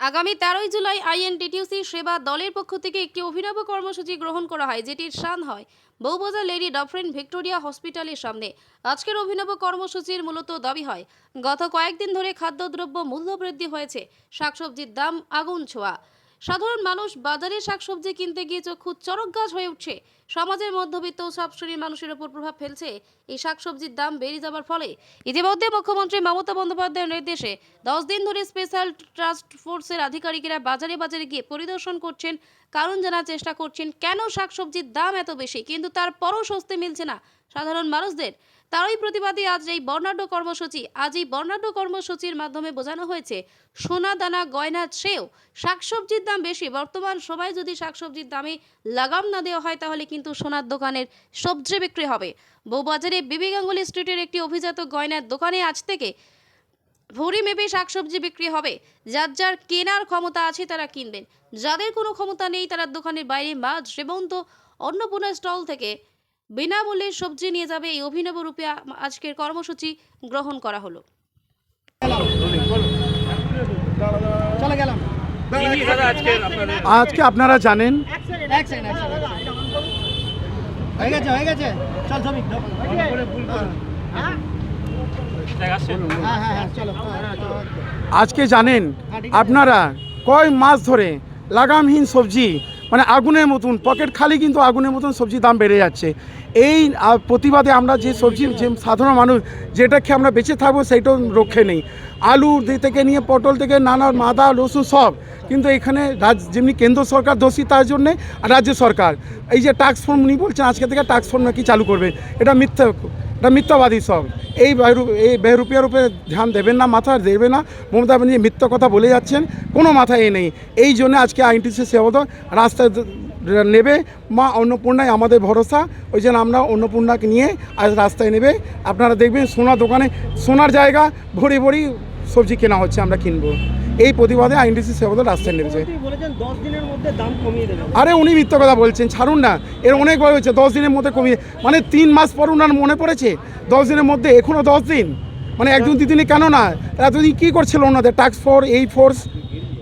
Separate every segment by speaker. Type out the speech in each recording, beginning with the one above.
Speaker 1: আগামী তেরোই জুলাই আইএনটিটিউসি সেবা দলের পক্ষ থেকে একটি অভিনব কর্মসূচি গ্রহণ করা হয়, যেটির সান হয় বউবাজার লেডি ডফরেন ভিক্টোরিয়া হসপিটালের সামনে। আজকের অভিনব কর্মসূচির মূলত দাবি হয়, গত কয়েকদিন ধরে খাদ্যদ্রব্য মূল্য বৃদ্ধি হয়েছে, শাকসবজির দাম আগুন ছোঁয়া। সাধারণ মানুষ বাজারে শাকসবজি কিনতে গিয়ে চক্ষু চরক গাছ হয়ে উঠছে। সমাজের মধ্যবিত্ত সব শ্রেণির মানুষের উপর প্রভাব ফেলছে। এই শাকসবজির দাম বেড়ে যাবার ফলে ইতিমধ্যে মুখ্যমন্ত্রী মমতা বন্দ্যোপাধ্যায়ের নির্দেশে দশ দিন ধরে স্পেশাল ট্রাস্ট ফোর্সের আধিকারিকেরা বাজারে বাজারে গিয়ে পরিদর্শন করছেন। কারণ জানার চেষ্টা করছেন, কেন শাকসবজির দাম এত বেশি? কিন্তু তারপরও স্বস্তি মিলছে না সাধারণ মানুষদের। তারই প্রতিবাদী আজ এই বর্ণাঢ্য কর্মসূচি। আজ এই বর্ণাঢ্য কর্মসূচির মাধ্যমে বোঝানো হয়েছে, সোনা দানা, গয়না চেয়েও শাকসবজির দাম বেশি। বর্তমান সময় যদি শাকসবজির দামে লাগাম না দেওয়া হয়, তাহলে কিন্তু সোনার দোকানের সবজি বিক্রি হবে। বউবাজারে বিবি গাঙ্গুলি স্ট্রিটের একটি অভিজাত গয়নার দোকানে আজ থেকে ভরি মেপে শাকসবজি বিক্রি হবে। যার যার কেনার ক্ষমতা আছে, তারা কিনবেন। যাদের কোনো ক্ষমতা নেই, তারা দোকানের বাইরে মাছ সেবন্ত অন্নপূর্ণা স্টল থেকে বিনামূল্যে সবজি নিয়ে যাবে এই অভিনব রূপে আজকের কর্মসূচি গ্রহণ করা হলো।
Speaker 2: চলে গেলাম।
Speaker 3: কি নিয়ে দাদা আজকে
Speaker 4: আপনারা জানেন
Speaker 2: হয়ে গেছে হয়ে হ্যাঁ।
Speaker 4: আজকে জানেন আপনারা কয় মাস ধরে লাগামহীন সবজি মানে আগুনের মতন, পকেট খালি কিন্তু আগুনের মতন সবজির দাম বেড়ে যাচ্ছে। এই প্রতিবাদে আমরা যে সবজি, যে সাধারণ মানুষ যেটা খেয়ে আমরা বেঁচে থাকব সেইটাও রক্ষে নেই। আলু থেকে নিয়ে পটল থেকে নানা মাদা, রসুন সব কিন্তু এখানে রাজ, যেমনি কেন্দ্র সরকার দোষী তার জন্যে, আর রাজ্য সরকার। এই যে ট্যাক্স ফর্ম উনি বলছেন, আজকে থেকে ট্যাক্স ফর্ম নাকি চালু করবে, এটা মিথ্যা, এটা মিথ্যাবাদী সব। এই এই বেহরুপিয়ার রূপে ধ্যান দেবেন না, মাথা দেবে না। মমতা ব্যানার্জি মিথ্য কথা বলে যাচ্ছেন, কোনো মাথায় নেই। এই জন্য আজকে আইনটিসি সেবত রাস্তায় নেবে। মা অন্নপূর্ণায় আমাদের ভরসা, ওই জন্য আমরা অন্নপূর্ণাকে নিয়ে আজ রাস্তায় নেবে। আপনারা দেখবেন সোনার দোকানে, সোনার জায়গা ভরি ভরি সবজি কেনা হচ্ছে, আমরা কিনবো। এই প্রতিবাদে আইনডিসি সেবদ রাস্তায় নেমেছে। আরে উনি মিথ্য কথা বলছেন ছাড়ুন না। এর অনেকবার হয়েছে দশ দিনের মধ্যে কমিয়ে মানে তিন মাস পর উনার মনে পড়েছে দশ দিনের মধ্যে এখনও দশ দিন। মানে একজন দুদিনে কেন না? এতদিন কী করছিল ওনাদের? টাস্ক ফোর্স এই ফোর্স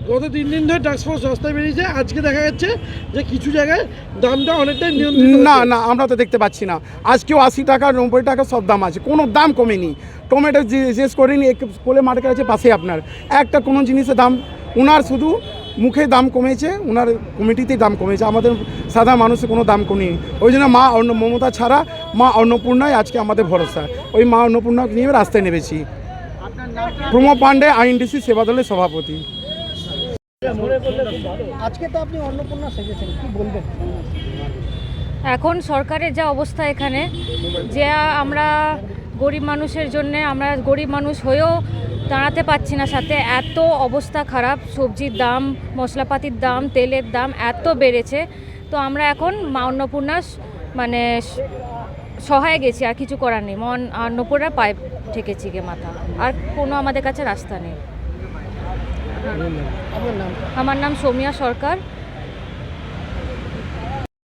Speaker 5: গত তিন দিন ধরে ট্রান্সপোর্ট সস্তায় বেরিয়েছে। আজকে দেখা যাচ্ছে যে কিছু জায়গায় দামটা অনেকটাই নিয়ন্ত্রিত
Speaker 4: না না আমরা তো দেখতে পাচ্ছি না। আজকেও আশি টাকা নব্বই টাকা সব দাম আছে। কোনো দাম কমেনি। টমেটো জিজ্ঞেস করিনি কোলে মার্কেট আছে পাশে আপনার। একটা কোনো জিনিসের দাম ওনার শুধু মুখে দাম কমেছে ওনার কমিটিতেই দাম কমেছে। আমাদের সাধারণ মানুষের কোনো দাম কমেনি। ওই জন্য মা অন্ন মমতা ছাড়া মা অন্নপূর্ণায় আজকে আমাদের ভরসা। ওই মা অন্নপূর্ণাকে নিয়ে রাস্তায় নেমেছি। প্রমো পাণ্ডে আইনডিসি সেবা দলের সভাপতি।
Speaker 2: আজকে তো আপনি অন্নপূর্ণা সেজেছেন, কি বলবেন?
Speaker 6: এখন সরকারের যা অবস্থা এখানে, যে আমরা গরিব মানুষের জন্য, আমরা গরিব মানুষ হয়েও দাঁড়াতে পারছি না সাথে, এত অবস্থা খারাপ, সবজির দাম, মশলাপাতির দাম, তেলের দাম এত বেড়েছে, তো আমরা এখন মা অন্নপূর্ণা মানে সহায় গেছি, আর কিছু করার নেই। মন অন্নপূর্ণা পায়ে ঠেকেছি গে মাথা। আর কোনো আমাদের কাছে রাস্তা নেই। আমার নাম সৌমিয়া সরকার।